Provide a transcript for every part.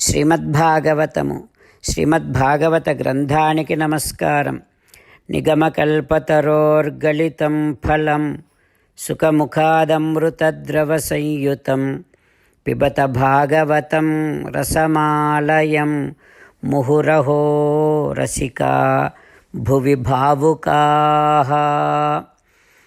శ్రీమద్భాగవతము. శ్రీమద్భాగవత గ్రంథానికి నమస్కారం. నిగమకల్పతరోర్గళితం ఫలం సుఖముఖాదమృతద్రవ సంయుతం పిబత భాగవతం రసమాలయం ముహురహో రసికా భువి భావుకాః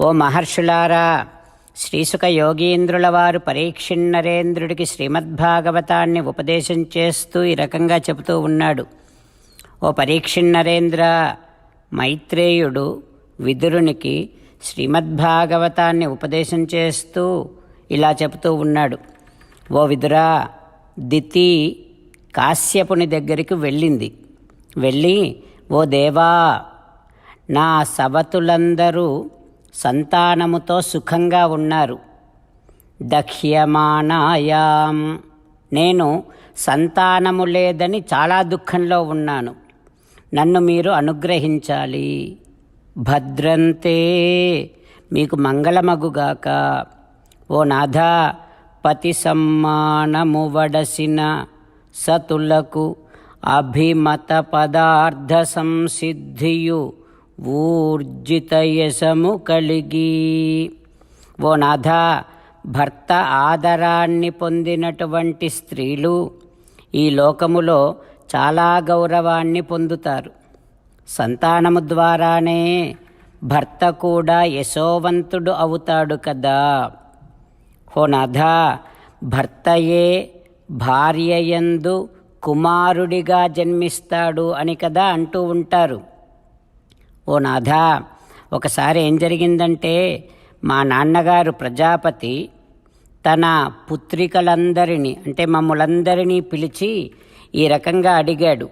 ఓ మహర్షులారా శ్రీసుక యోగీంద్రుల వారు పరీక్షిన్నరేంద్రుడికి శ్రీమద్భాగవతాన్ని ఉపదేశం చేస్తూ ఈ రకంగా చెబుతూ ఉన్నాడు. ఓ పరీక్షిన్నరేంద్ర మైత్రేయుడు విదురునికి శ్రీమద్భాగవతాన్ని ఉపదేశం చేస్తూ ఇలా చెబుతూ ఉన్నాడు. ఓ విదురా దితి కాశ్యపుని దగ్గరికి వెళ్ళింది. వెళ్ళి ఓ దేవా నా సవతులందరూ సంతానముతో సుఖంగా ఉన్నారు. దహ్యమానాయాం నేను సంతానము లేదని చాలా దుఃఖంలో ఉన్నాను. నన్ను మీరు అనుగ్రహించాలి. భద్రంతే. మీకు మంగళమగుగాక. ఓ నాథ పతి సమ్మానము వడసిన సతులకు అభిమత పదార్థ సంసిద్ధియు. ఊర్జితయసము కలిగి. ఓ నాథ భర్త ఆదరాన్ని పొందినటువంటి స్త్రీలు ఈ లోకములో చాలా గౌరవాన్ని పొందుతారు. సంతానము ద్వారానే భర్త కూడా యశోవంతుడు అవుతాడు కదా. ఓ నాథ భర్తయే భార్యయందు కుమారుడిగా జన్మిస్తాడు అని కదా అంటూ ఉంటారు. ఓ నాథ ఒకసారి ఏం జరిగిందంటే మా నాన్నగారు ప్రజాపతి తన పుత్రికలందరినీ అంటే మమ్ములందరినీ పిలిచి ఈ రకంగా అడిగాడు.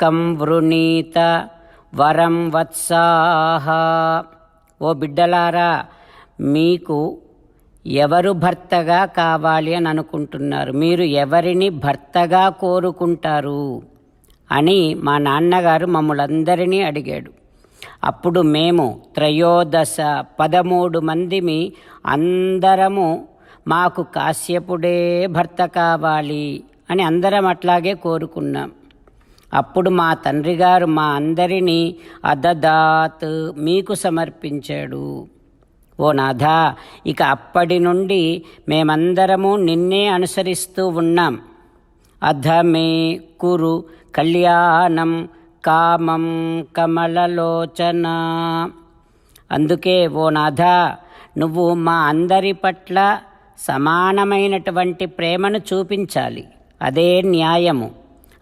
కం వృణీత వరం వత్సాహ. ఓ బిడ్డలారా మీకు ఎవరు భర్తగా కావాలి అని అనుకుంటున్నారు? మీరు ఎవరిని భర్తగా కోరుకుంటారు? అని మా నాన్నగారు మమ్మలందరినీ అడిగాడు. అప్పుడు మేము త్రయోదశ పదమూడు మందిమి అందరము మాకు కాశ్యపుడే భర్త కావాలి అని అందరం అట్లాగే కోరుకున్నాం. అప్పుడు మా తండ్రి గారు మా అందరినీ అదదాత్ మీకు సమర్పించాడు ఓ నాథ ఇక అప్పటి నుండి మేమందరము నిన్నే అనుసరిస్తూ ఉన్నాం. అధమే కురు కళ్యాణం కామం కమలలోచన. అందుకే ఓ నాథ నువ్వు మా అందరి పట్ల సమానమైనటువంటి ప్రేమను చూపించాలి. అదే న్యాయము.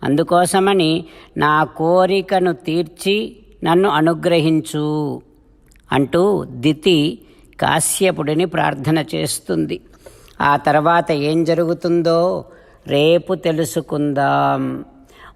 అందుకోసమని నా కోరికను తీర్చి నన్ను అనుగ్రహించు అంటూ దితి కాశ్యపుడిని ప్రార్థన చేస్తుంది. ఆ తర్వాత ఏం జరుగుతుందో రేపు తెలుసుకుందాం.